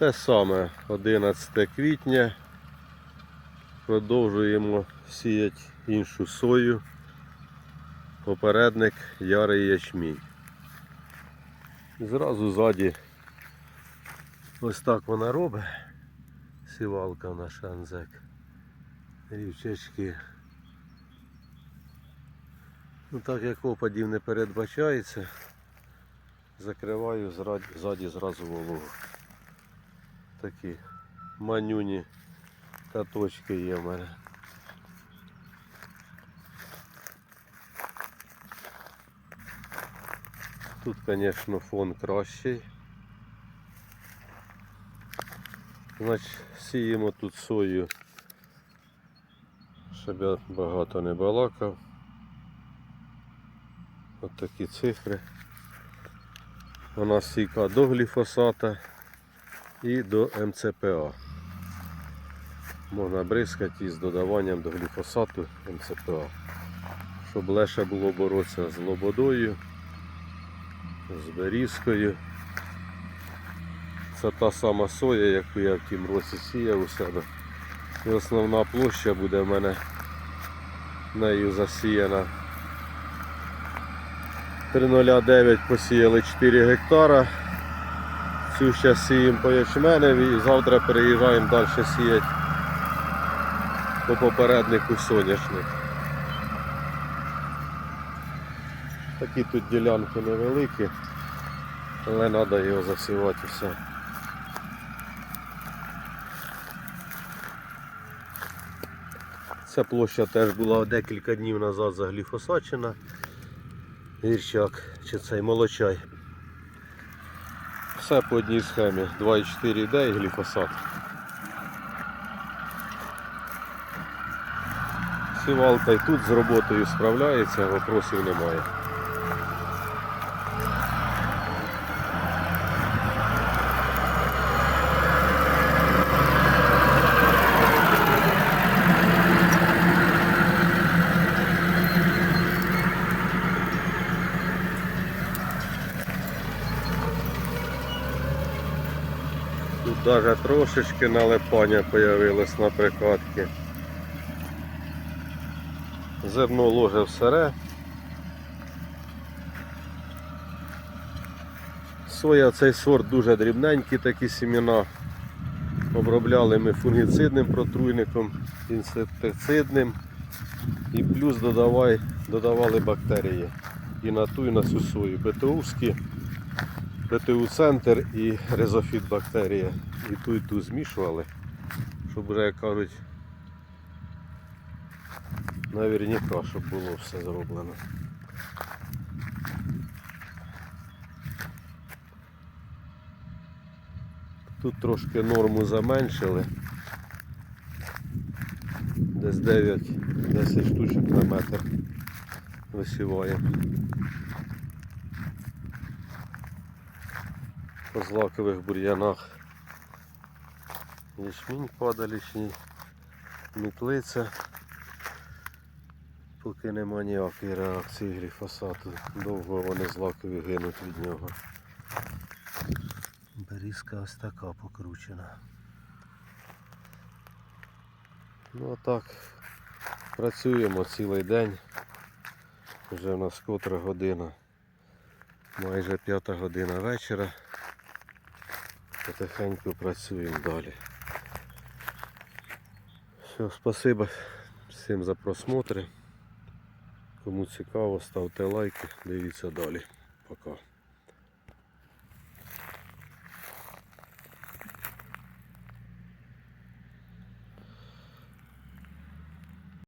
Те саме 11 квітня. Продовжуємо сіяти іншу сою. Попередник ярий ячмінь. Зразу ззаді ось так вона робить. Сівалка наша Анзек. Рівчачки. Ну так як опадів не передбачається, закриваю ззаді зразу вологу. Такі манюні каточки є в мене. Тут, звісно, фон кращий. Значить, сіємо тут сою, щоб я багато не балакав. От такі цифри. У нас стійка до гліфосата і до МЦПА. Можна бризкати із додаванням до гліфосату МЦПА. Щоб легше було боротися з лободою, з берізкою. Це та сама соя, яку я в тім році сіяв у себе. І основна площа буде в мене нею засіяна. 309 посіяли 4 гектара. Цю ще сіємо по ячменеві і завтра переїжджаємо далі сіяти по попереднику соняшник. Такі тут ділянки невеликі, але треба його засівати все. Ця площа теж була декілька днів назад загліфосачена. Гірчак чи цей молочай. Все по одній схемі. 2,4 d і гліфосат. Сівалка і тут з роботою справляється, вопросів немає. Тут даже трошечки налипання появилось на прикатки. Зерно ложе в сере. Соя цей сорт дуже дрібненькі такі сімена. Обробляли ми фунгіцидним протруйником, інсектицидним і плюс додавай, додавали бактерії. І на ту, і на цю сою. БТУшки, БТУ центр і резофіт бактерія. І ту, і ту змішували, щоб вже як кажуть, наверняка, щоб було все зроблено. Тут трошки норму заменшили. Десь 9-10 штучок на метр висіваємо. По злакових бур'янах ячмінь падалічний, мітлиця. Поки нема ніякої реакції гліфосату, довго вони злакові гинуть від нього. Берізка ось така покручена. Ну а так, працюємо цілий день. Вже в нас котра година. Майже п'ята година вечора. Потихеньку працюємо далі. Все, спасибо всім за просмотри. Кому цікаво, ставте лайки, дивіться далі. Пока.